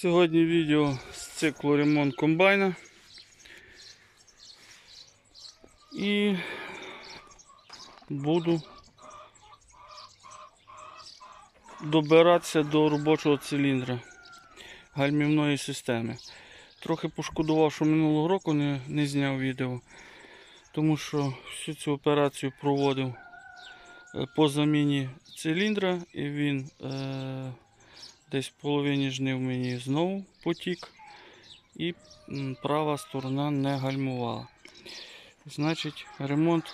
Сьогодні відео з циклу ремонт комбайна. І буду добиратися до робочого циліндра гальмівної системи. Трохи пошкодував, що минулого року не, не зняв відео, тому що всю цю операцію проводив е, по заміні циліндра і він е, десь в половині жнив мені знову потік і права сторона не гальмувала. Значить, ремонт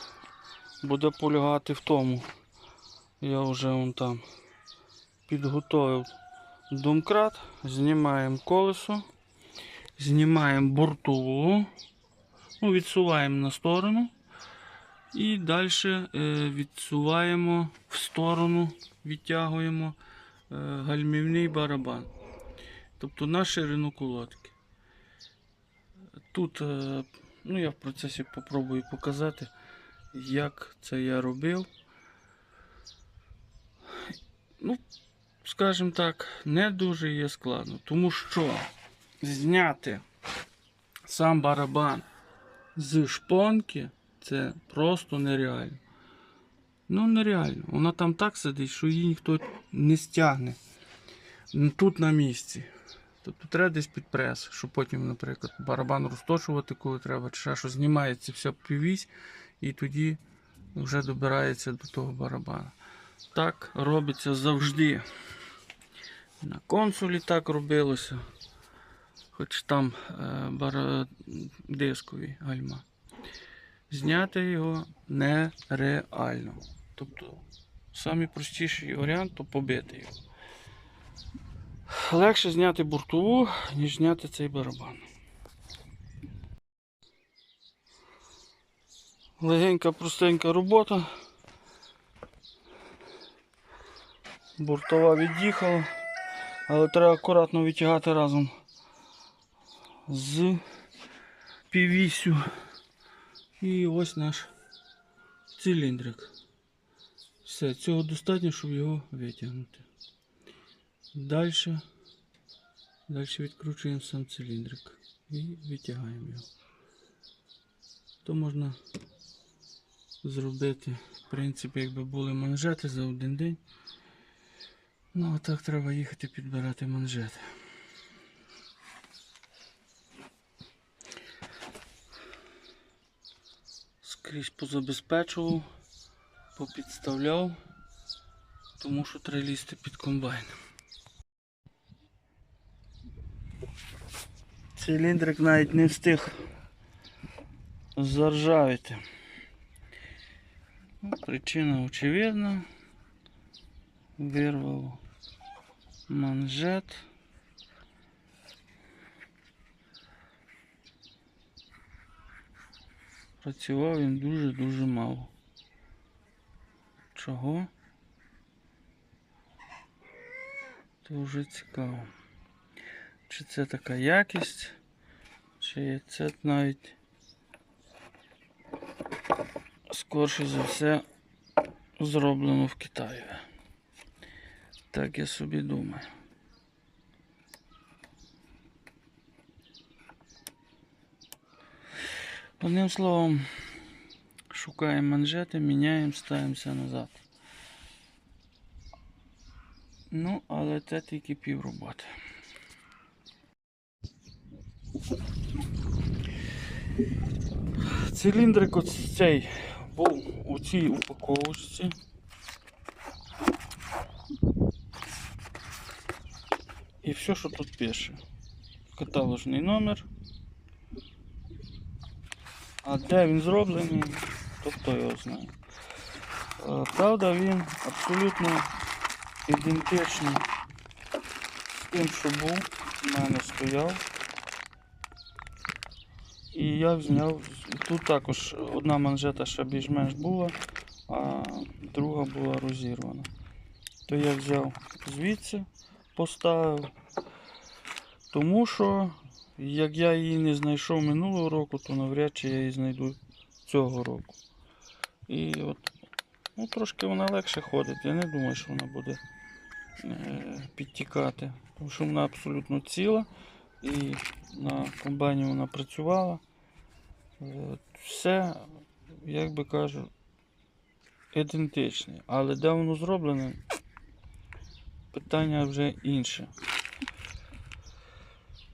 буде полягати в тому. Я вже вон там підготовив домкрат, знімаємо колесо, знімаємо бортову, ну, відсуваємо на сторону і далі відсуваємо в сторону, відтягуємо е, гальмівний барабан. Тобто на ширину колодки. Тут, е, ну я в процесі попробую показати, як це я робив. Ну, скажімо так, не дуже є складно, тому що зняти сам барабан з шпонки це просто нереально. Ну, нереально. Вона там так сидить, що її ніхто не стягне. Ну, Тут на місці. Тобто треба десь під прес, щоб потім, наприклад, барабан розточувати, коли треба, чи що знімається вся півісь, і тоді вже добирається до того барабана. Так робиться завжди. На консулі так робилося. Хоч там е, бара... дискові гальма. Зняти його нереально. Тобто, самий простіший варіант то побити його. Легше зняти бортову, ніж зняти цей барабан. Легенька, простенька робота. Бортова від'їхала, але треба акуратно витягати разом з півісю. І ось наш циліндрик. Все, цього достатньо, щоб його витягнути. Далі, далі відкручуємо сам циліндрик і витягаємо його. То можна зробити, в принципі, якби були манжети за один день. Ну, а так треба їхати підбирати манжети. Скрізь позабезпечував, попідставляв, тому що треба лізти під комбайн. Циліндрик навіть не встиг заржавити. Причина очевидна. Вирвав манжет. Працював він дуже-дуже мало. Чого? То вже цікаво. Чи це така якість, чи це навіть скорше за все зроблено в Китаї. Так я собі думаю. Одним словом, шукаємо манжети, міняємо, ставимося назад. Ну, але це тільки пів роботи. Циліндрик ось цей був у цій упаковочці. І все, що тут пише. Каталожний номер. А де він зроблений, то хто його знає. Е, Правда, він абсолютно ідентичний з тим, що був, у мене стояв. І я зняв, тут також одна манжета ще більш-менш була, а друга була розірвана. То я взяв звідси, поставив. Тому що, як я її не знайшов минулого року, то навряд чи я її знайду цього року. І от, ну, трошки вона легше ходить. Я не думаю, що вона буде е, підтікати. тому що вона абсолютно ціла і на комбайні вона працювала. Все, як би кажу, ідентичне. Але де воно зроблене, питання вже інше.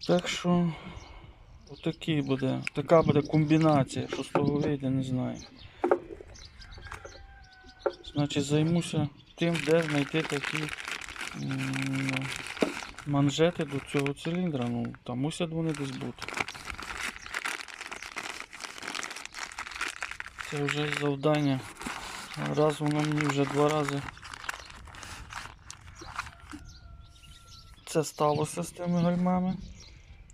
Так що отакий буде, така буде комбінація, що з того вийде, не знаю. Значить, займуся тим, де знайти такі манжети до цього циліндра. Ну, там мусять вони десь бути. Це вже завдання. Раз воно мені вже два рази це сталося з тими гальмами,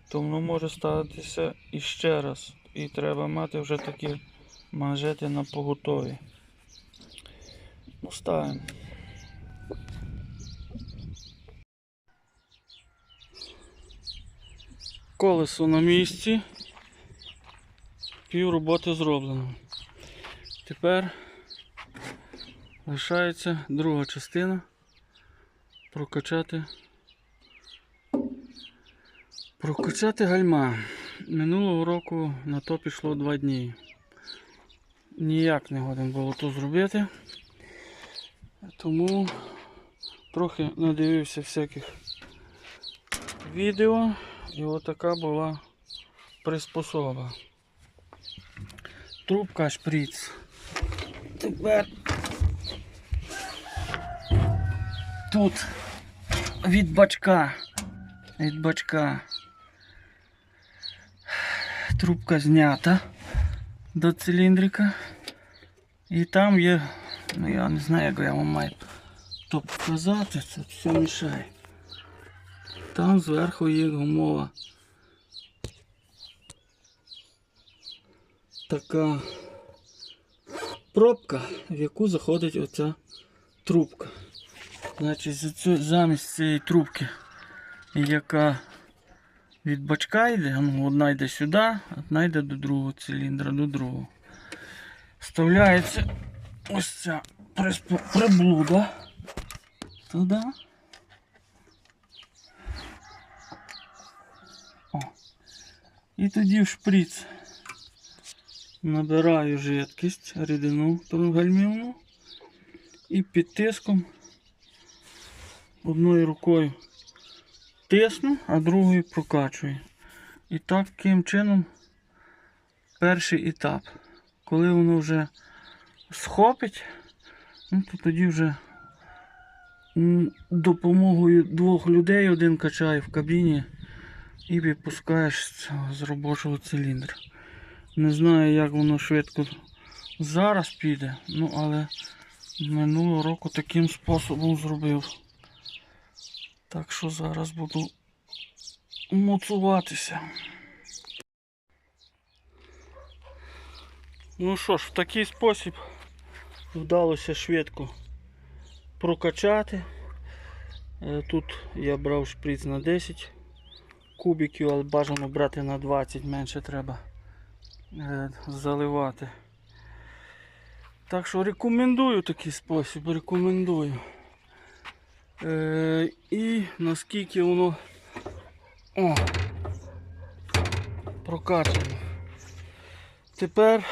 то воно може статися іще раз. І треба мати вже такі манжети на поготові. Ну, ставимо. Колесо на місці. Пів роботи зроблено. Тепер лишається друга частина. Прокачати. Прокачати гальма. Минулого року на то пішло два дні. Ніяк не годен було то зробити. Тому трохи надивився всяких відео. І отака була приспособа. Трубка шприц. Тепер тут від бачка. Від бачка. Трубка знята до циліндрика. І там є, ну я не знаю, як я вам маю то показати, це все мішає. Там зверху є гумова. Така пробка, в яку заходить оця трубка. Значить, замість цієї трубки, яка від бачка йде, ну, одна йде сюди, одна йде до другого циліндра, до другого. Вставляється ось ця приблуда туди. О. І тоді в шприц набираю жидкість, рідину гальмівну і під тиском одною рукою тисну, а другою прокачую. І таким чином перший етап. Коли воно вже схопить, ну, то тоді вже допомогою двох людей один качає в кабіні і відпускаєш з з робочого циліндра. Не знаю, як воно швидко зараз піде, ну але минулого року таким способом зробив. Так що зараз буду моцуватися. Ну що ж, в такий спосіб вдалося швидко прокачати. Е, Тут я брав шприц на 10 кубиків, але бажано брати на 20, менше треба е, заливати. Так що рекомендую такий спосіб, рекомендую. Е, і наскільки воно о, прокачано. Тепер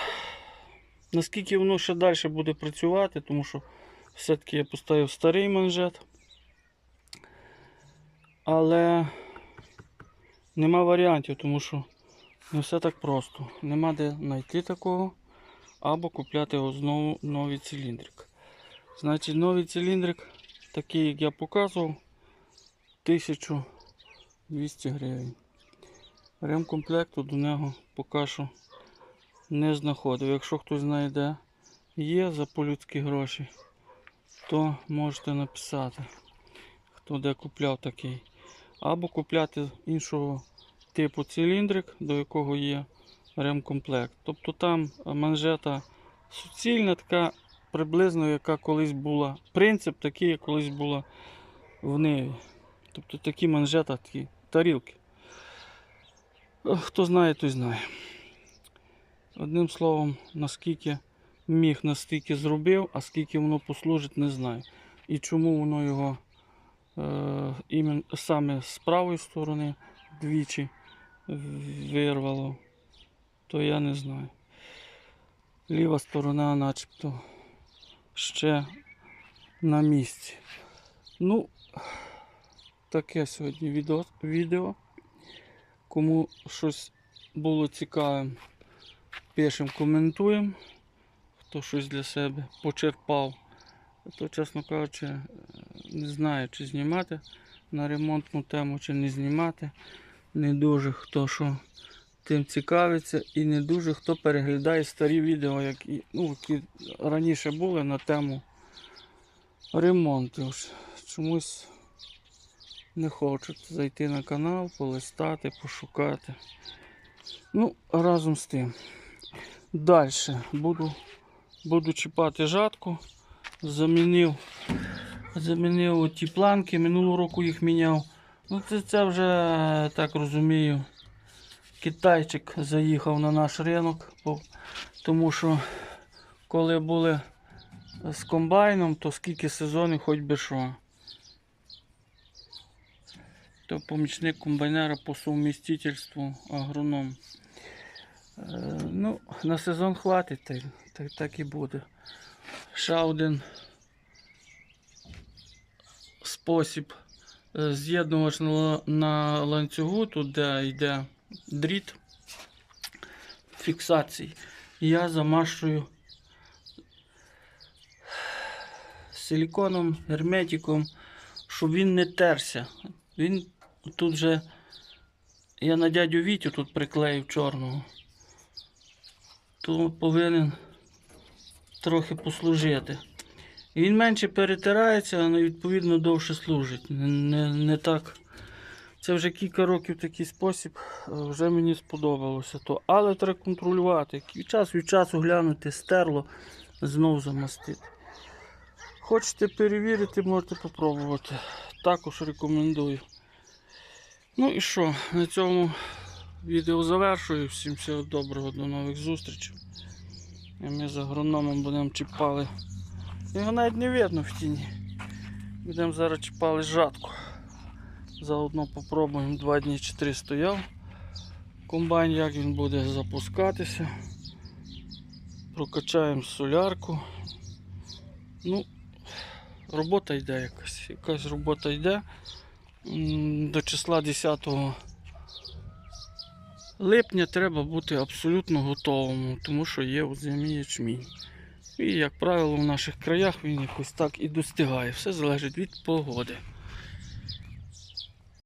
наскільки воно ще далі буде працювати, тому що все-таки я поставив старий манжет. Але нема варіантів, тому що не все так просто. Нема де знайти такого або купляти знову новий циліндрик. Значить, новий циліндрик, такий як я показував, 1200 гривень. Ремкомплекту до нього поки що не знаходив. Якщо хтось знайде, є за по-людські гроші, то можете написати, хто де купляв такий. Або купляти іншого типу циліндрик, до якого є ремкомплект. Тобто там манжета суцільна, така приблизно, яка колись була. Принцип такий, як колись була в Ниві. Тобто такі манжета, такі тарілки. Е, Хто знає, той знає. Одним словом, наскільки міг, настільки зробив, а скільки воно послужить, не знаю. І чому воно його Е, саме з правої сторони двічі вирвало, то я не знаю. Ліва сторона начебто ще на місці. Ну, таке сьогодні відео. Кому щось було цікаве, пишемо, коментуємо. Хто щось для себе почерпав, то, чесно кажучи, е, не знаю, чи знімати на ремонтну тему, чи не знімати. Не дуже хто що тим цікавиться і не дуже хто переглядає старі відео, які, ну, які раніше були на тему ремонту. Чомусь не хочуть зайти на канал, полистати, пошукати. Ну, разом з тим. Далі буду, буду чіпати жатку. Замінив, замінив ті планки, минулого року їх міняв. Ну, це, це вже, так розумію, китайчик заїхав на наш ринок, тому що коли були з комбайном, то скільки сезонів хоч би що. То помічник комбайнера по совмістительству агроном. Е, ну, на сезон хватить, так, так, так і буде. Ще один спосіб е, з'єднувач на, ланцюгу, тут де йде дріт фіксації. Я замашую силіконом, герметиком, щоб він не терся. Він тут же, я на дядю Вітю тут приклеїв чорного, то повинен трохи послужити. Він менше перетирається, але відповідно довше служить. Не, не, не так. Це вже кілька років такий спосіб, е, вже мені сподобалося. То. Але треба контролювати. Часу від часу глянути, стерло, знов замастити. Хочете перевірити, можете попробувати. Також рекомендую. Ну і що, на цьому відео завершую. Всім всього доброго, до нових зустрічей. І ми з агрономом будемо чіпали. Його навіть не видно в тіні. Будемо зараз чіпали жатку. Заодно попробуємо два дні чи три стояв. Комбайн, як він буде запускатися. Прокачаємо солярку. Ну, робота йде якась. Якась робота йде. До числа 10 липня треба бути абсолютно готовим, тому що є у зимі ячмінь. І, як правило, в наших краях він якось так і достигає. Все залежить від погоди.